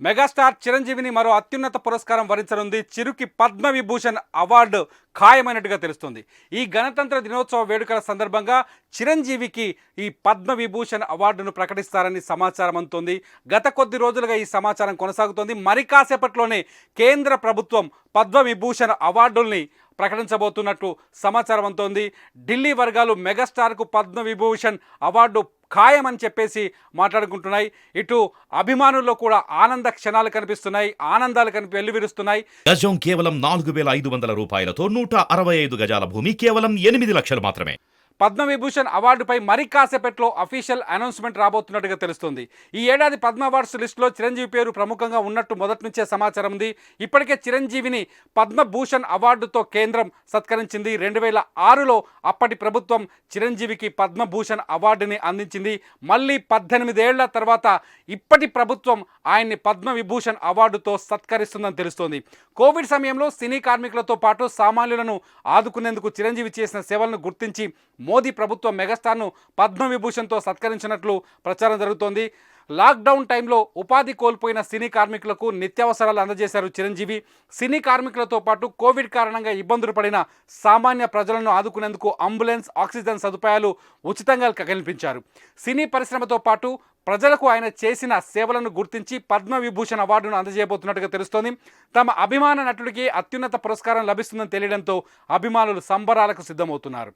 Megastar చిరంజీవిని మరో అత్యున్నత పురస్కారం వరించనుంది. చిరుకి పద్మ విభూషణ్ అవార్డు ఖాయమైనట్టుగా తెలుస్తుంది. ఈ గణతంత్ర దినోత్సవ వేడుకల సందర్భంగా చిరంజీవికి ఈ పద్మ విభూషణ్ అవార్డును ప్రకటిస్తారని సమాచారం అందుతోంది. గత కొద్ది రోజులుగా ఈ సమాచారం కొనసాగుతోంది. మరి కాసేపట్లోనే కేంద్ర ప్రభుత్వం పద్మ విభూషణ్ అవార్డుల్ని ప్రకటించబోతున్నట్లు సమాచారం అందుతోంది. ఢిల్లీ వర్గాలు మెగాస్టార్కు పద్మ విభూషణ్ అవార్డు ఖాయమని చెప్పేసి మాట్లాడుకుంటున్నాయి. ఇటు అభిమానుల్లో కూడా ఆనంద క్షణాలు కనిపిస్తున్నాయి. ఆనందాలు కనిపి వెల్లువిరుస్తున్నాయి. గజం కేవలం నాలుగు వేల ఐదు వందల రూపాయలతో నూట అరవై ఐదు గజాల భూమి కేవలం ఎనిమిది లక్షలు మాత్రమే. పద్మవిభూషణ్ అవార్డుపై మరి కాసేపట్లో అఫీషియల్ అనౌన్స్మెంట్ రాబోతున్నట్టుగా తెలుస్తుంది. ఈ ఏడాది పద్మ అవార్డ్స్ లిస్టులో చిరంజీవి పేరు ప్రముఖంగా ఉన్నట్టు మొదటి నుంచే సమాచారం ఉంది. ఇప్పటికే చిరంజీవిని పద్మభూషణ్ అవార్డుతో కేంద్రం సత్కరించింది. రెండు వేల ఆరులో అప్పటి ప్రభుత్వం చిరంజీవికి పద్మభూషణ్ అవార్డుని అందించింది. మళ్ళీ పద్దెనిమిదేళ్ళ తర్వాత ఇప్పటి ప్రభుత్వం ఆయన్ని పద్మవిభూషణ్ అవార్డుతో సత్కరిస్తుందని తెలుస్తోంది. కోవిడ్ సమయంలో సినీ కార్మికులతో పాటు సామాన్యులను ఆదుకునేందుకు చిరంజీవి చేసిన సేవలను గుర్తించి మోదీ ప్రభుత్వం మెగాస్టార్ను పద్మవిభూషణ్తో సత్కరించినట్లు ప్రచారం జరుగుతోంది. లాక్డౌన్ టైంలో ఉపాధి కోల్పోయిన సినీ కార్మికులకు నిత్యావసరాలు అందజేశారు చిరంజీవి. సినీ కార్మికులతో పాటు కోవిడ్ కారణంగా ఇబ్బందులు పడిన సామాన్య ప్రజలను ఆదుకునేందుకు అంబులెన్స్ ఆక్సిజన్ సదుపాయాలు ఉచితంగా కల్పించారు. సినీ పరిశ్రమతో పాటు ప్రజలకు ఆయన చేసిన సేవలను గుర్తించి పద్మవిభూషణ్ అవార్డును అందజేయబోతున్నట్టుగా తెలుస్తోంది. తమ అభిమాన నటుడికి అత్యున్నత పురస్కారం లభిస్తుందని తెలియడంతో అభిమానులు సంబరాలకు సిద్ధమవుతున్నారు.